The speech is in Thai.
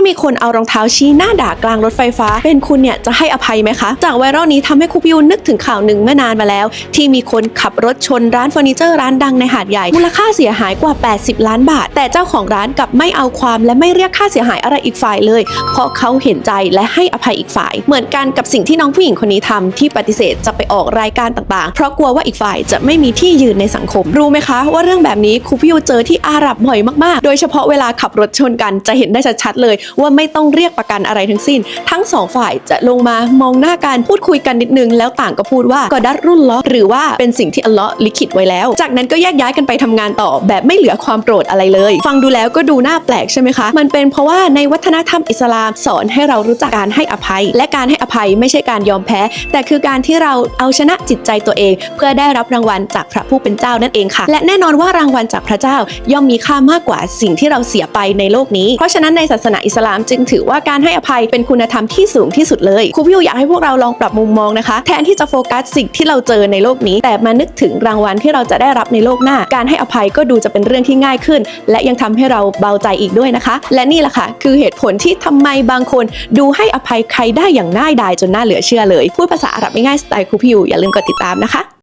ามีคนเอารองเท้าชี้หน้าด่ากลางรถไฟฟ้า เป็นคุณเนี่ยจะให้อภัยไหมคะ จากไวรัลนี้ทำให้ครูพิวนึกถึงข่าวหนึ่งเมื่อนานมาแล้ว ที่มีคนขับรถชนร้านเฟอร์นิเจอร์ร้านดังในหาดใหญ่ มูลค่าเสียหายกว่า 80 ล้านบาท แต่เจ้าของร้านกลับไม่เอาความและไม่เรียกค่าเสียหายอะไรอีกฝ่ายเลย เพราะเขาเห็นใจและให้อภัยอีกฝ่าย เหมือนกันกับสิ่งที่น้องผู้หญิงคนนี้ทำที่ปฏิเสธจะไปออกรายการต่างๆ เพราะกลัวว่าอีกฝ่ายจะไม่มีที่ยืนในสังคม รู้ไหมคะ ว่าเรื่องแบบนี้ครูพิวเจอที่อาหรับบ่อยมากๆ โดยเฉพาะเวลาขับรถชนกันจะเห็นได้ชัดๆเลยว่าไม่ต้องเรียกประกันอะไรทั้งสิ้น ทั้งสองฝ่ายจะลงมามองหน้ากันพูดคุยกันนิดนึง แล้วต่างก็พูดว่ากอดัดรุ่นล้อหรือว่าเป็นสิ่งที่อัลเลาะห์ลิขิตไว้แล้ว จากนั้นก็แยกย้ายกันไปทำงานต่อแบบไม่เหลือความโกรธอะไรเลย ฟังดูแล้วก็ดูน่าแปลกใช่ไหมคะ มันเป็นเพราะว่าในวัฒนธรรมอิสลามสอนให้เรารู้จักการให้อภัย และการให้อภัยไม่ใช่การยอมแพ้ แต่คือการที่เราเอาชนะจิตใจตัวเอง เพื่อได้รับรางวัลจากพระผู้เป็นเจ้านั่นเองค่ะ และแน่นอนว่ารางวัลจากพระเจ้าย่อมมีค่ามากกว่าสิ่งที่เราเสียไปในโลกนี้ เพราะฉะนั้นในศาสนาอิสลามจึงถือว่าการให้อภัยเป็นคุณธรรมที่สูงที่สุดเลยครูพิวอยากให้พวกเราลองปรับมุมมองนะคะ แทนที่จะโฟกัสสิ่งที่เราเจอในโลกนี้ แต่มานึกถึงรางวัลที่เราจะได้รับในโลกหน้า การให้อภัยก็ดูจะเป็นเรื่องที่ง่ายขึ้น และยังทำให้เราเบาใจอีกด้วยนะคะ และนี่แหละค่ะคือเหตุผลที่ทำไมบางคนดูให้อภัยใครได้อย่างง่ายดายจนน่าเหลือเชื่อเลย พูดภาษาอาหรับง่ายสไตล์ครูพิวอย่าลืมกดติดตามนะคะ